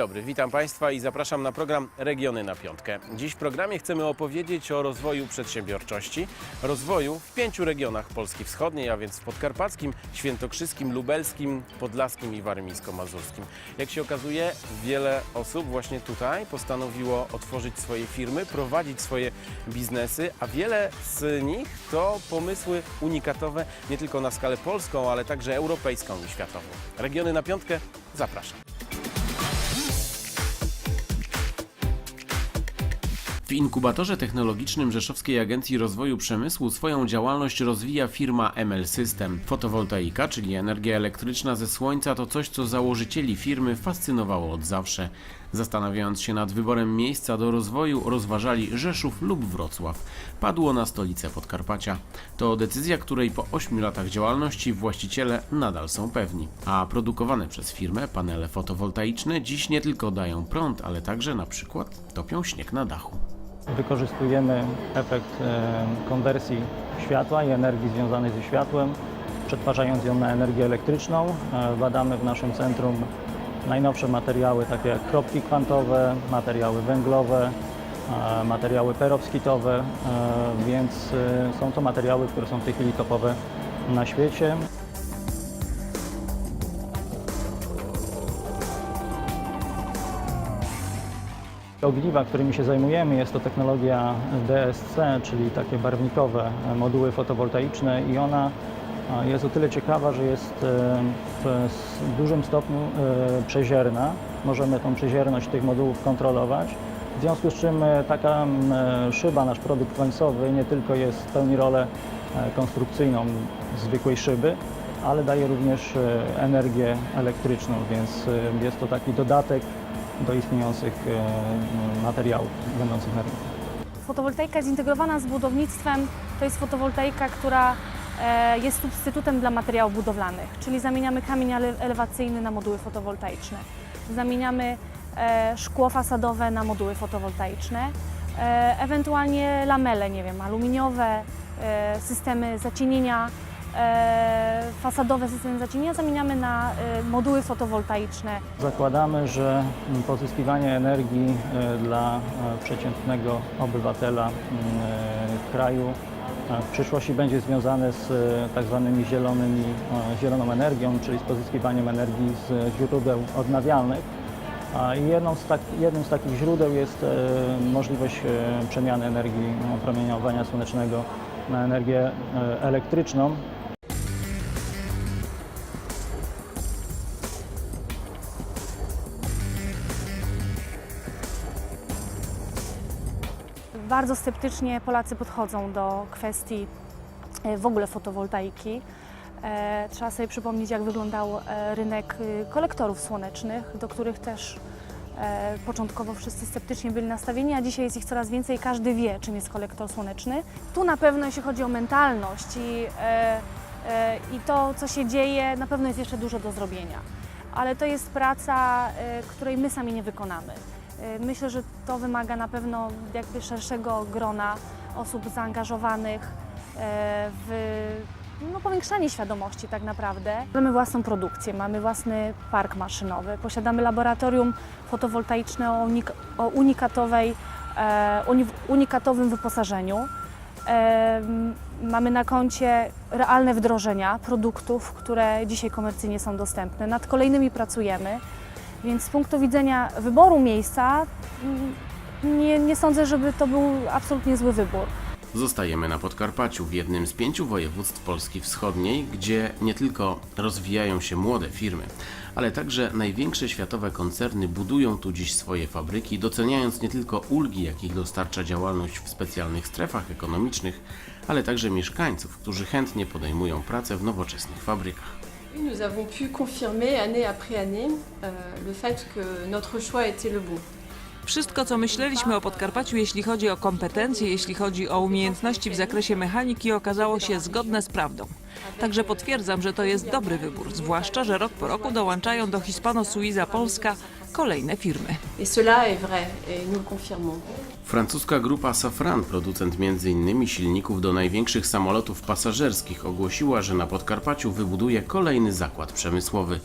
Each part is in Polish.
Dobry, witam Państwa i zapraszam na program Regiony na Piątkę. Dziś w programie chcemy opowiedzieć o rozwoju przedsiębiorczości, rozwoju w pięciu regionach Polski Wschodniej, a więc w podkarpackim, świętokrzyskim, lubelskim, podlaskim i warmińsko-mazurskim. Jak się okazuje, wiele osób właśnie tutaj postanowiło otworzyć swoje firmy, prowadzić swoje biznesy, a wiele z nich to pomysły unikatowe nie tylko na skalę polską, ale także europejską i światową. Regiony na Piątkę, zapraszam. W inkubatorze technologicznym Rzeszowskiej Agencji Rozwoju Przemysłu swoją działalność rozwija firma ML System. Fotowoltaika, czyli energia elektryczna ze słońca, to coś, co założycieli firmy fascynowało od zawsze. Zastanawiając się nad wyborem miejsca do rozwoju, rozważali Rzeszów lub Wrocław. Padło na stolicę Podkarpacia. To decyzja, której po 8 latach działalności właściciele nadal są pewni. A produkowane przez firmę panele fotowoltaiczne dziś nie tylko dają prąd, ale także na przykład topią śnieg na dachu. Wykorzystujemy efekt e, konwersji światła i energii związanej ze światłem, przetwarzając ją na energię elektryczną. E, Badamy w naszym centrum najnowsze materiały, takie jak kropki kwantowe, materiały węglowe, e, materiały perowskitowe, więc są to materiały, które są w tej chwili topowe na świecie. Ogniwa, którymi się zajmujemy, jest to technologia DSC, czyli takie barwnikowe moduły fotowoltaiczne i ona jest o tyle ciekawa, że jest e, w dużym stopniu e, przezierna. Możemy tą przezierność tych modułów kontrolować. W związku z czym e, taka e, szyba, nasz produkt końcowy, nie tylko jest pełni rolę e, konstrukcyjną zwykłej szyby, ale daje również e, energię elektryczną, więc e, jest to taki dodatek do istniejących e, materiałów będących na rynku. Fotowoltaika zintegrowana z budownictwem to jest fotowoltaika, która e, jest substytutem dla materiałów budowlanych, czyli zamieniamy kamień ele- elewacyjny na moduły fotowoltaiczne. Zamieniamy e, szkło fasadowe na moduły fotowoltaiczne, ewentualnie lamele, nie wiem, aluminiowe, systemy zacienienia, fasadowe systemy zacienienia zamieniamy na e, moduły fotowoltaiczne. Zakładamy, że pozyskiwanie energii e, dla e, przeciętnego obywatela e, kraju e, w przyszłości będzie związane z e, tak zwanymi zielonymi, e, zieloną energią, czyli z pozyskiwaniem energii z źródeł odnawialnych. Jedną z tak, jednym z takich źródeł jest e, możliwość e, przemiany energii promieniowania słonecznego na energię e, elektryczną. Bardzo sceptycznie Polacy podchodzą do kwestii e, w ogóle fotowoltaiki. E, Trzeba sobie przypomnieć, jak wyglądał e, rynek kolektorów słonecznych, do których też początkowo wszyscy sceptycznie byli nastawieni, a dzisiaj jest ich coraz więcej każdy wie, czym jest kolektor słoneczny. Tu na pewno, jeśli chodzi o mentalność i, i to, co się dzieje, na pewno jest jeszcze dużo do zrobienia. Ale to jest praca, której my sami nie wykonamy. E, Myślę, że to wymaga na pewno jakby szerszego grona osób zaangażowanych e, w no, powiększanie świadomości tak naprawdę. Mamy własną produkcję, mamy własny park maszynowy, posiadamy laboratorium fotowoltaiczne o, unik- o unikatowej, e, uni- unikatowym wyposażeniu. Mamy na koncie realne wdrożenia produktów, które dzisiaj komercyjnie są dostępne. Nad kolejnymi pracujemy. Więc z punktu widzenia wyboru miejsca nie, nie sądzę, żeby to był absolutnie zły wybór. Zostajemy na Podkarpaciu, w jednym z pięciu województw Polski Wschodniej, gdzie nie tylko rozwijają się młode firmy, ale także największe światowe koncerny budują tu dziś swoje fabryki, doceniając nie tylko ulgi, jakich dostarcza działalność w specjalnych strefach ekonomicznych, ale także mieszkańców, którzy chętnie podejmują pracę w nowoczesnych fabrykach. Nous avons pu confirmer année après année euh, le fait que notre choix était le bon. Wszystko, co myśleliśmy o Podkarpaciu, jeśli chodzi o kompetencje, jeśli chodzi o umiejętności w zakresie mechaniki, okazało się zgodne z prawdą. Także potwierdzam, że to jest dobry wybór, zwłaszcza, że rok po roku dołączają do Hispano-Suiza Polska kolejne firmy. Et cela est vrai, et nous le confirmons. Francuska grupa Safran, producent m.in. silników do największych samolotów pasażerskich, ogłosiła, że na Podkarpaciu wybuduje kolejny zakład przemysłowy.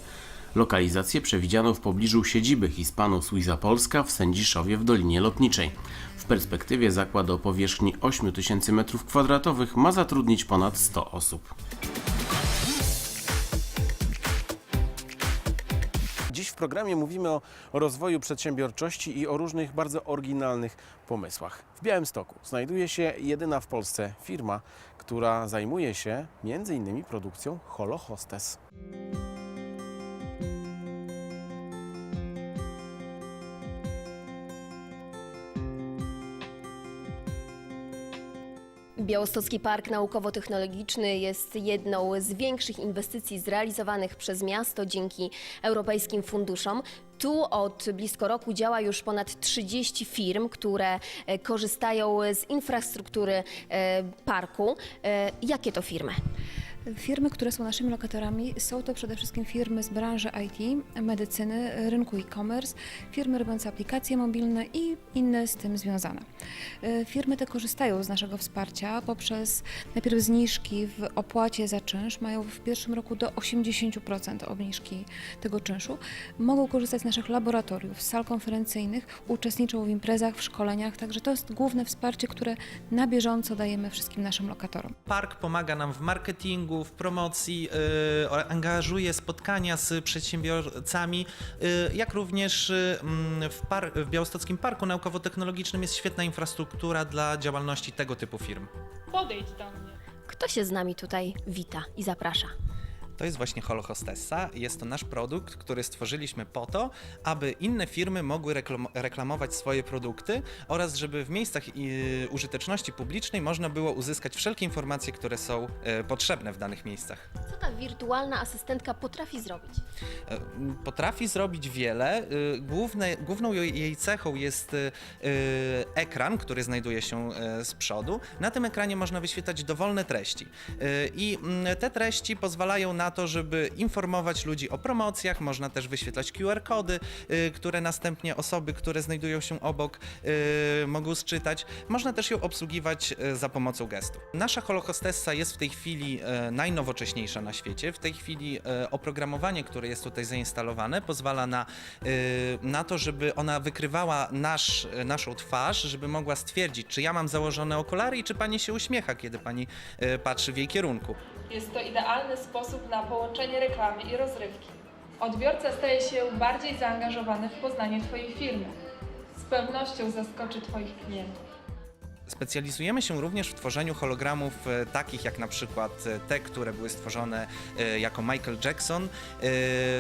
Lokalizację przewidziano w pobliżu siedziby Hispano Suiza Polska w Sędziszowie w Dolinie Lotniczej. W perspektywie zakład o powierzchni 8000 m2 ma zatrudnić ponad 100 osób. Programie mówimy o rozwoju przedsiębiorczości i o różnych bardzo oryginalnych pomysłach. W Białymstoku znajduje się jedyna w Polsce firma, która zajmuje się m.in. produkcją Holo Hostess. Białostocki Park Naukowo-Technologiczny jest jedną z większych inwestycji zrealizowanych przez miasto dzięki europejskim funduszom. Tu od blisko roku działa już ponad 30 firm, które e, korzystają z infrastruktury e, parku. E, Jakie to firmy? Firmy, które są naszymi lokatorami, są to przede wszystkim firmy z branży IT, medycyny, rynku e-commerce, firmy robiące aplikacje mobilne i inne z tym związane. E, Firmy te korzystają z naszego wsparcia poprzez najpierw zniżki w opłacie za czynsz, mają w pierwszym roku do 80% obniżki tego czynszu. Mogą korzystać z naszych laboratoriów, z sal konferencyjnych, uczestniczą w imprezach, w szkoleniach, także to jest główne wsparcie, które na bieżąco dajemy wszystkim naszym lokatorom. Park pomaga nam w marketingu, w promocji, yy, angażuje spotkania z przedsiębiorcami, yy, jak również yy, mm, w, par- w Białostockim Parku Naukowo-Technologicznym jest świetna infrastruktura dla działalności tego typu firm. Podejdź do mnie. Kto się z nami tutaj wita i zaprasza? To jest właśnie Holo Hostessa. Jest to nasz produkt, który stworzyliśmy po to, aby inne firmy mogły reklam- reklamować swoje produkty oraz żeby w miejscach y, użyteczności publicznej można było uzyskać wszelkie informacje, które są y, potrzebne w danych miejscach. Co ta wirtualna asystentka potrafi zrobić? E, Potrafi zrobić wiele. Y, Główne, główną jej cechą jest ekran, który znajduje się e, z przodu. Na tym ekranie można wyświetlać dowolne treści. I te treści pozwalają na to, żeby informować ludzi o promocjach. Można też wyświetlać QR-kody, y, które następnie osoby, które znajdują się obok, y, mogą sczytać. Można też ją obsługiwać y, za pomocą gestów. Nasza Holohostessa jest w tej chwili najnowocześniejsza na świecie. W tej chwili oprogramowanie, które jest tutaj zainstalowane, pozwala na, na to, żeby ona wykrywała nasz, naszą twarz, żeby mogła stwierdzić, czy ja mam założone okulary i czy pani się uśmiecha, kiedy pani patrzy w jej kierunku. Jest to idealny sposób na połączenie reklamy i rozrywki. Odbiorca staje się bardziej zaangażowany w poznanie Twojej firmy. Z pewnością zaskoczy Twoich klientów. Specjalizujemy się również w tworzeniu hologramów e, takich jak na przykład e, te, które były stworzone e, jako Michael Jackson.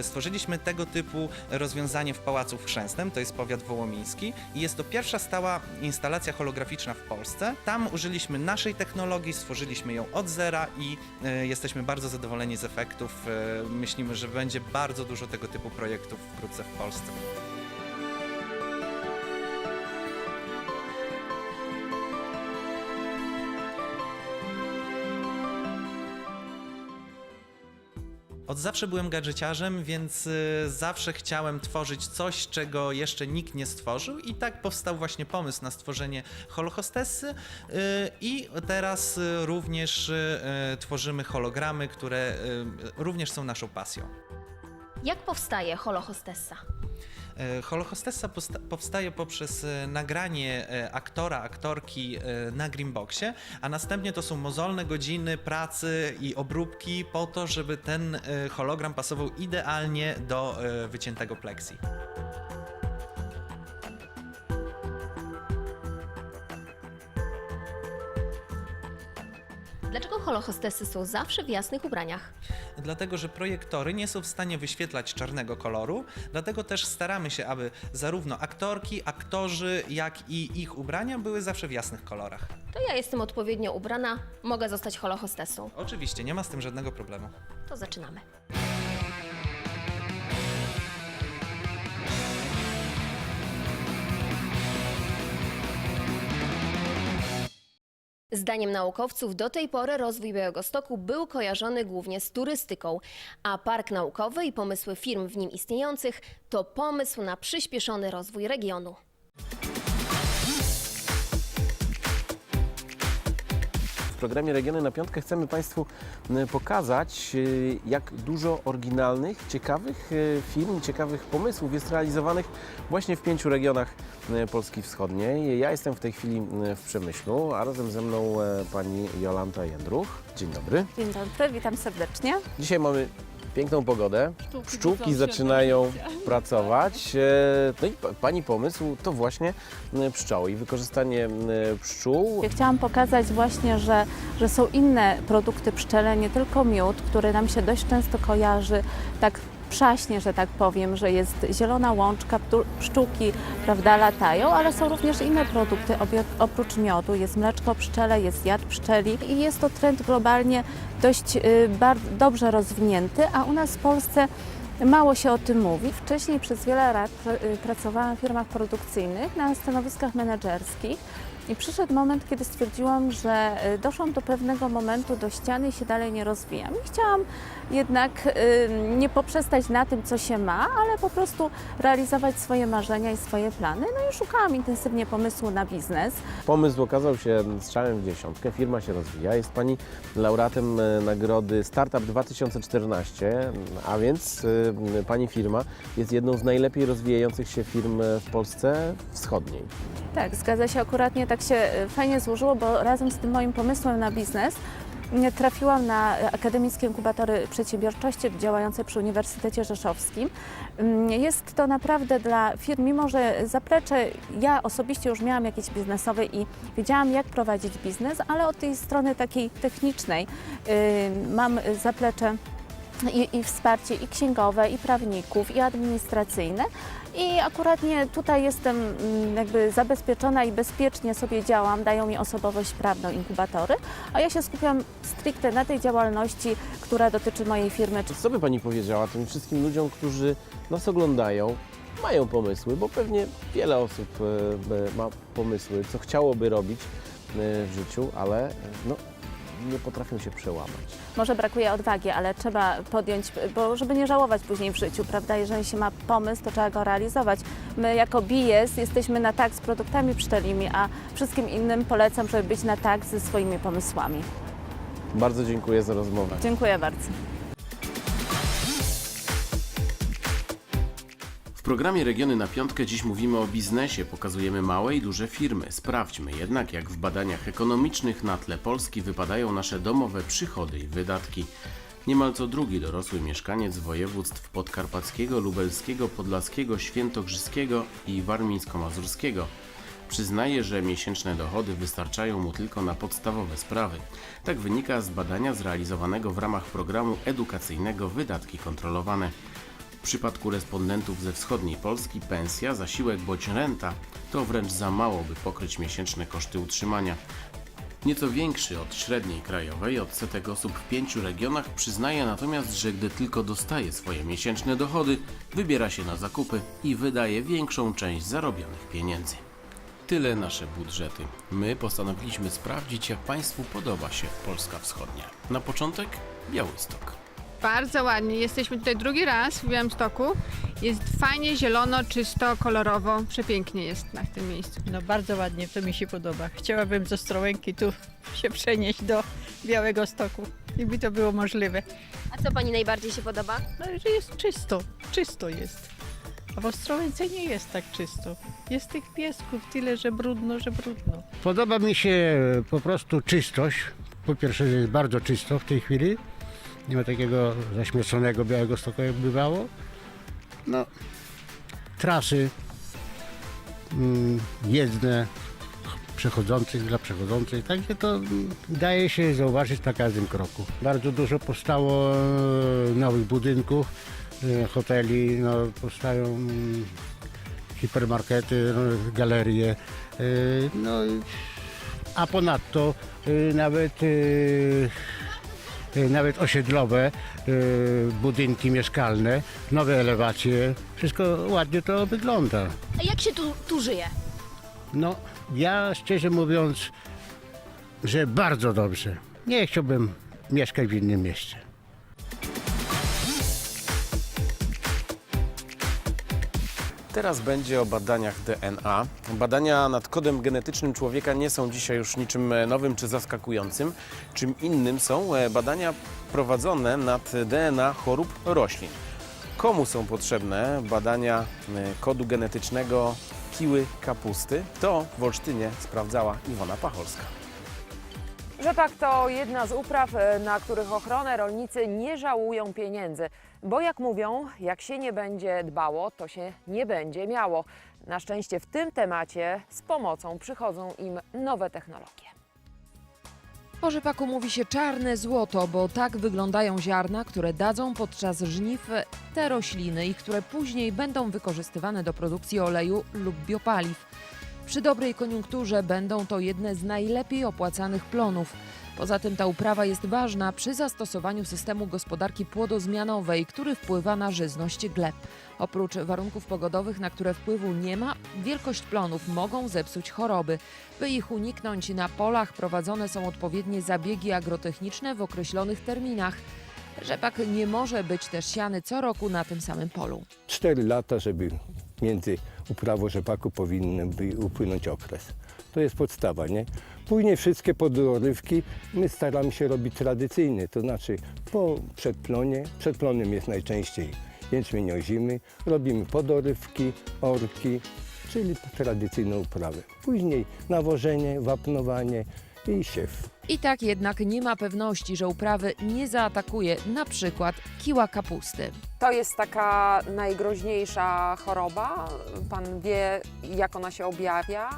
Stworzyliśmy tego typu rozwiązanie w Pałacu w to jest powiat wołomiński i jest to pierwsza stała instalacja holograficzna w Polsce. Tam użyliśmy naszej technologii, stworzyliśmy ją od zera i jesteśmy bardzo zadowoleni z efektów. Myślimy, że będzie bardzo dużo tego typu projektów wkrótce w Polsce. Od zawsze byłem gadżeciarzem, więc y, zawsze chciałem tworzyć coś, czego jeszcze nikt nie stworzył i tak powstał właśnie pomysł na stworzenie holohostessy y, i teraz y, również tworzymy hologramy, które również są naszą pasją. Jak powstaje holohostessa? E, Holohostessa posta- powstaje poprzez e, nagranie e, aktora, aktorki na Greenboxie, a następnie to są mozolne godziny pracy i obróbki po to, żeby ten hologram pasował idealnie do wyciętego pleksji. Dlaczego holohostessy są zawsze w jasnych ubraniach? Dlatego, że projektory nie są w stanie wyświetlać czarnego koloru, dlatego też staramy się, aby zarówno aktorki, aktorzy, jak i ich ubrania były zawsze w jasnych kolorach. To ja jestem odpowiednio ubrana, mogę zostać holohostessą. Oczywiście, nie ma z tym żadnego problemu. To zaczynamy. Zdaniem naukowców do tej pory rozwój Białegostoku był kojarzony głównie z turystyką, a park naukowy i pomysły firm w nim istniejących to pomysł na przyspieszony rozwój regionu. W programie Regiony na Piątkę chcemy Państwu m, pokazać, y, jak dużo oryginalnych, ciekawych y, firm, ciekawych pomysłów jest realizowanych właśnie w pięciu regionach y, Polski Wschodniej. Ja jestem w tej chwili y, w Przemyślu, a razem ze mną e, pani Jolanta Jędruch. Dzień dobry. Dzień dobry, witam serdecznie. Dzisiaj mamy piękną pogodę. Pszczółki zaczynają pracować. E, No i pa- Pani pomysł to właśnie pszczoły i wykorzystanie pszczół. Ja chciałam pokazać właśnie, że, że są inne produkty pszczele, nie tylko miód, który nam się dość często kojarzy tak przaśnie, że tak powiem, że jest zielona łączka, pszczółki prawda, latają, ale są również inne produkty oprócz miodu. Jest mleczko pszczele, jest jad pszczeli i jest to trend globalnie dość y, dobrze rozwinięty, a u nas w Polsce Mało się o tym mówi. Wcześniej przez wiele lat y, pracowałam w firmach produkcyjnych na stanowiskach menedżerskich i przyszedł moment, kiedy stwierdziłam, że y, doszłam do pewnego momentu do ściany i się dalej nie rozwijam. I chciałam jednak y, nie poprzestać na tym, co się ma, ale po prostu realizować swoje marzenia i swoje plany. No i szukałam intensywnie pomysłu na biznes. Pomysł okazał się strzałem w dziesiątkę. Firma się rozwija. Jest Pani laureatem e, nagrody Startup 2014, a więc Pani firma jest jedną z najlepiej rozwijających się firm w Polsce wschodniej. Tak, zgadza się. Akuratnie tak się y, fajnie złożyło, bo razem z tym moim pomysłem na biznes y, trafiłam na y, Akademickie Inkubatory Przedsiębiorczości działające przy Uniwersytecie Rzeszowskim. Ym, Jest to naprawdę dla firm, mimo że zaplecze, ja osobiście już miałam jakieś biznesowe i wiedziałam jak prowadzić biznes, ale od tej strony takiej technicznej y, mam zaplecze i, i wsparcie i księgowe, i prawników, i administracyjne. I akuratnie tutaj jestem mm, jakby zabezpieczona i bezpiecznie sobie działam, dają mi osobowość prawną inkubatory, a ja się skupiam stricte na tej działalności, która dotyczy mojej firmy. Co by Pani powiedziała tym wszystkim ludziom, którzy nas oglądają, mają pomysły, bo pewnie wiele osób e, ma pomysły, co chciałoby robić e, w życiu, ale e, no, nie potrafią się przełamać. Może brakuje odwagi, ale trzeba podjąć, bo żeby nie żałować później w życiu, prawda? Jeżeli się ma pomysł, to trzeba go realizować. My jako BIES jesteśmy na tak z produktami pszczelimi, a wszystkim innym polecam, żeby być na tak ze swoimi pomysłami. Bardzo dziękuję za rozmowę. Dziękuję bardzo. Programie Regiony na Piątkę dziś mówimy o biznesie, pokazujemy małe i duże firmy. Sprawdźmy jednak, jak w badaniach ekonomicznych na tle Polski wypadają nasze domowe przychody i wydatki. Niemal co drugi dorosły mieszkaniec województw podkarpackiego, lubelskiego, podlaskiego, świętokrzyskiego i warmińsko-mazurskiego przyznaje, że miesięczne dochody wystarczają mu tylko na podstawowe sprawy. Tak wynika z badania zrealizowanego w ramach programu edukacyjnego Wydatki Kontrolowane. Przypadku respondentów ze wschodniej Polski pensja, zasiłek bądź renta to wręcz za mało, by pokryć miesięczne koszty utrzymania. Nieco większy od średniej krajowej odsetek osób w pięciu regionach przyznaje natomiast, że gdy tylko dostaje swoje miesięczne dochody, wybiera się na zakupy i wydaje większą część zarobionych pieniędzy. Tyle nasze budżety. My postanowiliśmy sprawdzić, jak Państwu podoba się Polska Wschodnia. Na początek Białystok. Bardzo ładnie. Jesteśmy tutaj drugi raz w Białymstoku. Jest fajnie, zielono, czysto, kolorowo. Przepięknie jest na tym miejscu. No bardzo ładnie, to mi się podoba. Chciałabym z Ostrołęki tu się przenieść do Białego Stoku, gdyby to było możliwe. A co Pani najbardziej się podoba? No, że jest czysto, czysto jest. A w Ostrołęce nie jest tak czysto. Jest tych piesków tyle, że brudno, że brudno. Podoba mi się po prostu czystość. Po pierwsze, że jest bardzo czysto w tej chwili. Nie ma takiego zaśmieconego Białego Stoku, jak bywało. No, trasy mm, jezdne przechodzących dla przechodzących, także to mm, daje się zauważyć na każdym kroku. Bardzo dużo powstało e, nowych budynków, e, hoteli, no, powstają mm, hipermarkety, no, galerie, e, no, i- a ponadto nawet nawet osiedlowe e, budynki mieszkalne, nowe elewacje, wszystko ładnie to wygląda. A jak się tu, tu żyje? No, ja szczerze mówiąc, że bardzo dobrze. Nie chciałbym mieszkać w innym mieście. Teraz będzie o badaniach DNA. Badania nad kodem genetycznym człowieka nie są dzisiaj już niczym e, nowym czy zaskakującym. Czym innym są e, badania prowadzone nad DNA chorób roślin. Komu są potrzebne badania e, kodu genetycznego kiły kapusty? To w Olsztynie sprawdzała Iwona Pacholska. Rzepak to jedna z upraw, e, na których ochronę rolnicy nie żałują pieniędzy, bo jak mówią, jak się nie będzie dbało, to się nie będzie miało. Na szczęście w tym temacie z pomocą przychodzą im nowe technologie. O rzepaku mówi się czarne złoto, bo tak wyglądają ziarna, które dadzą podczas żniw te rośliny i które później będą wykorzystywane do produkcji oleju lub biopaliw. Przy dobrej koniunkturze będą to jedne z najlepiej opłacanych plonów. Poza tym ta uprawa jest ważna przy zastosowaniu systemu gospodarki płodozmianowej, który wpływa na żyzność gleb. Oprócz warunków pogodowych, na które wpływu nie ma, wielkość plonów mogą zepsuć choroby. By ich uniknąć, na polach prowadzone są odpowiednie zabiegi agrotechniczne w określonych terminach. Rzepak nie może być też siany co roku na tym samym polu. 4 lata, żeby między uprawą rzepaku powinien upłynąć okres. To jest podstawa, nie? Później wszystkie podrywki my staramy się robić tradycyjnie, to znaczy po przedplonie, przedplonem jest najczęściej jęczmień ozimy, robimy podorywki, orki, czyli tradycyjną uprawę. Później nawożenie, wapnowanie i siew. I tak jednak nie ma pewności, że uprawy nie zaatakuje na przykład kiła kapusty. To jest taka najgroźniejsza choroba. Pan wie, jak ona się objawia?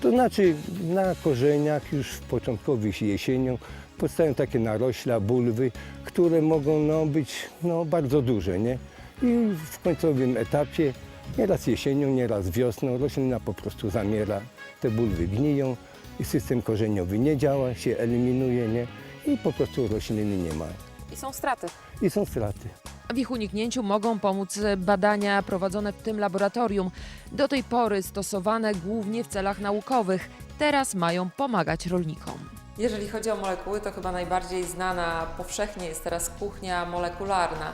To znaczy na korzeniach już w początkowych jesienią powstają takie narośla, bulwy, które mogą no, być no, bardzo duże. Nie? I w końcowym etapie, nieraz jesienią, nieraz wiosną, roślina po prostu zamiera, te bulwy gniją system korzeniowy nie działa, się eliminuje nie? i po prostu rośliny nie ma. I są straty. I są straty. W ich uniknięciu mogą pomóc badania prowadzone w tym laboratorium. Do tej pory stosowane głównie w celach naukowych. Teraz mają pomagać rolnikom. Jeżeli chodzi o molekuły, to chyba najbardziej znana powszechnie jest teraz kuchnia molekularna.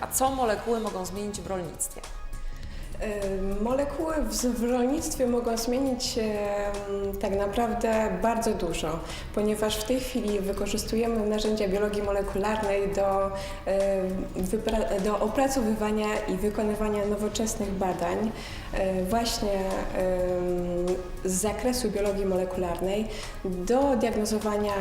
A co molekuły mogą zmienić w rolnictwie? Molekuły w, rolnictwie mogą zmienić się tak naprawdę bardzo dużo, ponieważ w tej chwili wykorzystujemy narzędzia biologii molekularnej do, do opracowywania i wykonywania nowoczesnych badań właśnie z zakresu biologii molekularnej do diagnozowania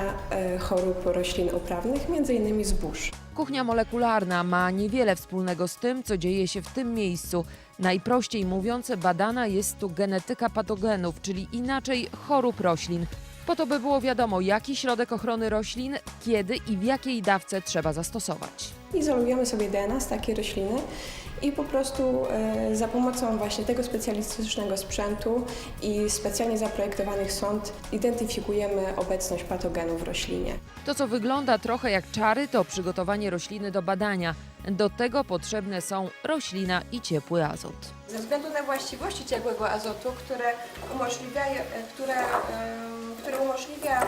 y, chorób roślin uprawnych, m.in. zbóż. Kuchnia molekularna ma niewiele wspólnego z tym, co dzieje się w tym miejscu. Najprościej mówiąc, badana jest tu genetyka patogenów, czyli inaczej chorób roślin. Po to, by było wiadomo, jaki środek ochrony roślin, kiedy i w jakiej dawce trzeba zastosować. Izolujemy sobie DNA z takiej rośliny i po prostu e, za pomocą właśnie tego specjalistycznego sprzętu i specjalnie zaprojektowanych sond identyfikujemy obecność patogenów w roślinie. To, co wygląda trochę jak czary, to przygotowanie rośliny do badania. Do tego potrzebne są roślina i ciepły azot. Ze względu na właściwości ciepłego azotu, które umożliwia, które, które umożliwia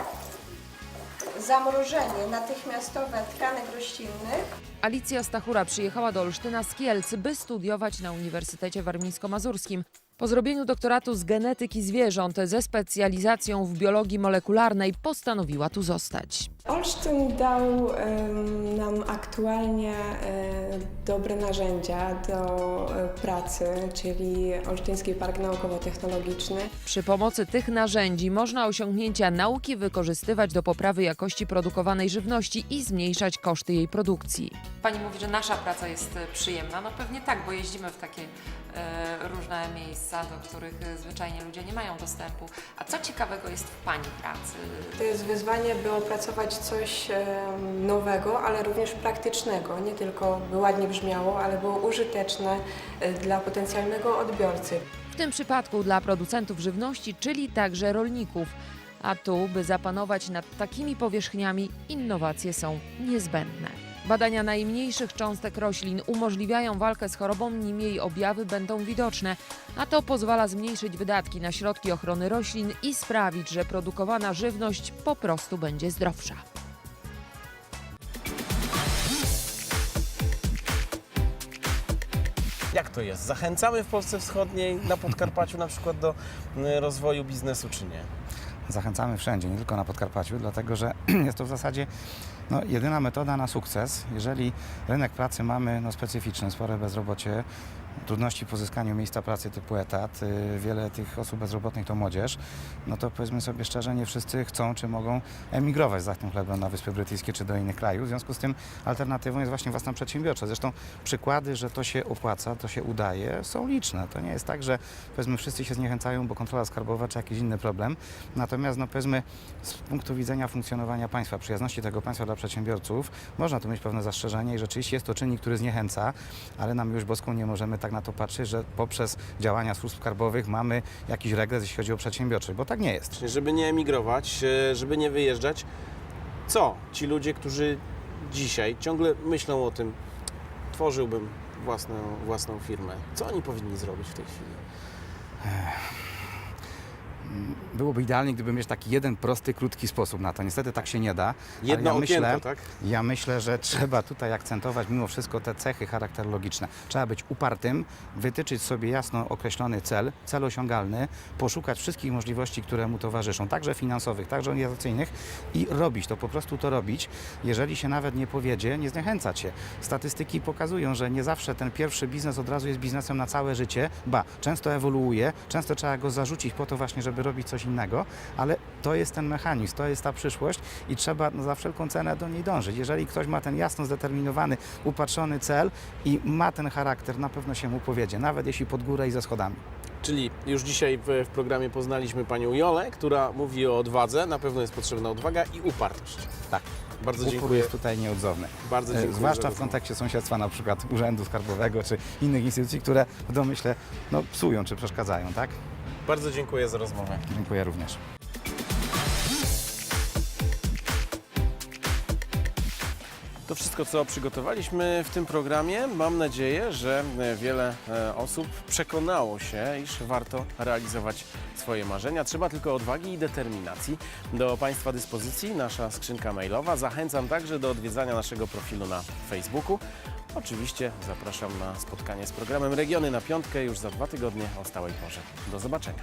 zamrożenie natychmiastowe tkanek roślinnych, Alicja Stachura przyjechała do Olsztyna z Kielc, by studiować na Uniwersytecie Warmińsko-Mazurskim. Po zrobieniu doktoratu z genetyki zwierząt ze specjalizacją w biologii molekularnej postanowiła tu zostać. Olsztyn dał nam aktualnie e, dobre narzędzia do e, pracy, czyli Olsztyński Park Naukowo-Technologiczny. Przy pomocy tych narzędzi można osiągnięcia nauki wykorzystywać do poprawy jakości produkowanej żywności i zmniejszać koszty jej produkcji. Pani mówi, że nasza praca jest e, przyjemna. No pewnie tak, bo jeździmy w takie różne miejsca, do których zwyczajnie ludzie nie mają dostępu. A co ciekawego jest w Pani pracy? To jest wyzwanie, by opracować coś nowego, ale również praktycznego. Nie tylko by ładnie brzmiało, ale było użyteczne e, dla potencjalnego odbiorcy. W tym przypadku dla producentów żywności, czyli także rolników. A tu, by zapanować nad takimi powierzchniami, innowacje są niezbędne. Badania najmniejszych cząstek roślin umożliwiają walkę z chorobą, nim jej objawy będą widoczne, a to pozwala zmniejszyć wydatki na środki ochrony roślin i sprawić, że produkowana żywność po prostu będzie zdrowsza. Jak to jest? Zachęcamy w Polsce Wschodniej, na Podkarpaciu na przykład do y, rozwoju biznesu, czy nie? Zachęcamy wszędzie, nie tylko na Podkarpaciu, dlatego że jest to w zasadzie no, jedyna metoda na sukces. Jeżeli rynek pracy mamy no, specyficzny, spore bezrobocie, trudności w pozyskaniu miejsca pracy typu etat, y, wiele tych osób bezrobotnych to młodzież, no to powiedzmy sobie szczerze, nie wszyscy chcą czy mogą emigrować za tym chlebem na Wyspy Brytyjskie czy do innych krajów. W związku z tym alternatywą jest właśnie własna przedsiębiorczość. Zresztą przykłady, że to się opłaca, to się udaje, są liczne. To nie jest tak, że powiedzmy wszyscy się zniechęcają, bo kontrola skarbowa czy jakiś inny problem. Natomiast no powiedzmy z punktu widzenia funkcjonowania państwa, przyjazności tego państwa dla przedsiębiorców, można tu mieć pewne zastrzeżenie i rzeczywiście jest to czynnik, który zniechęca, ale na miłość boską nie możemy tak na to patrzeć, że poprzez działania służb skarbowych mamy jakiś regres, jeśli chodzi o przedsiębiorczość, bo tak nie jest. Żeby nie emigrować, e, żeby nie wyjeżdżać, co ci ludzie, którzy dzisiaj ciągle myślą o tym, tworzyłbym własną, własną firmę, co oni powinni zrobić w tej chwili? Byłoby idealnie, gdyby mieć taki jeden prosty, krótki sposób na to. Niestety tak się nie da. Jedno ja myślę, okienko, tak? Ja myślę, że trzeba tutaj akcentować mimo wszystko te cechy charakterologiczne. Trzeba być upartym, wytyczyć sobie jasno określony cel, cel osiągalny, poszukać wszystkich możliwości, które mu towarzyszą, także finansowych, także organizacyjnych i robić to, po prostu to robić. Jeżeli się nawet nie powiedzie, nie zniechęcać się. Statystyki pokazują, że nie zawsze ten pierwszy biznes od razu jest biznesem na całe życie, ba, często ewoluuje, często trzeba go zarzucić po to właśnie, żeby robić coś innego, ale to jest ten mechanizm, to jest ta przyszłość i trzeba no, za wszelką cenę do niej dążyć. Jeżeli ktoś ma ten jasno zdeterminowany, upatrzony cel i ma ten charakter, na pewno się mu powiedzie, nawet jeśli pod górę i ze schodami. Czyli już dzisiaj w, w programie poznaliśmy panią Jolę, która mówi o odwadze, na pewno jest potrzebna odwaga i upartość. Tak. Bardzo Upór dziękuję. jest tutaj nieodzowny. Bardzo E, dziękuję Zwłaszcza za w kontekście sąsiedztwa na przykład Urzędu Skarbowego czy innych instytucji, które w domyśle no, psują czy przeszkadzają, tak? Bardzo dziękuję za rozmowę. Dziękuję również. To wszystko, co przygotowaliśmy w tym programie. Mam nadzieję, że e, wiele e, osób przekonało się, iż warto realizować swoje marzenia. Trzeba tylko odwagi i determinacji. Do Państwa dyspozycji nasza skrzynka mailowa. Zachęcam także do odwiedzania naszego profilu na Facebooku. Oczywiście zapraszam na spotkanie z programem Regiony na piątkę już za dwa tygodnie o stałej porze. Do zobaczenia.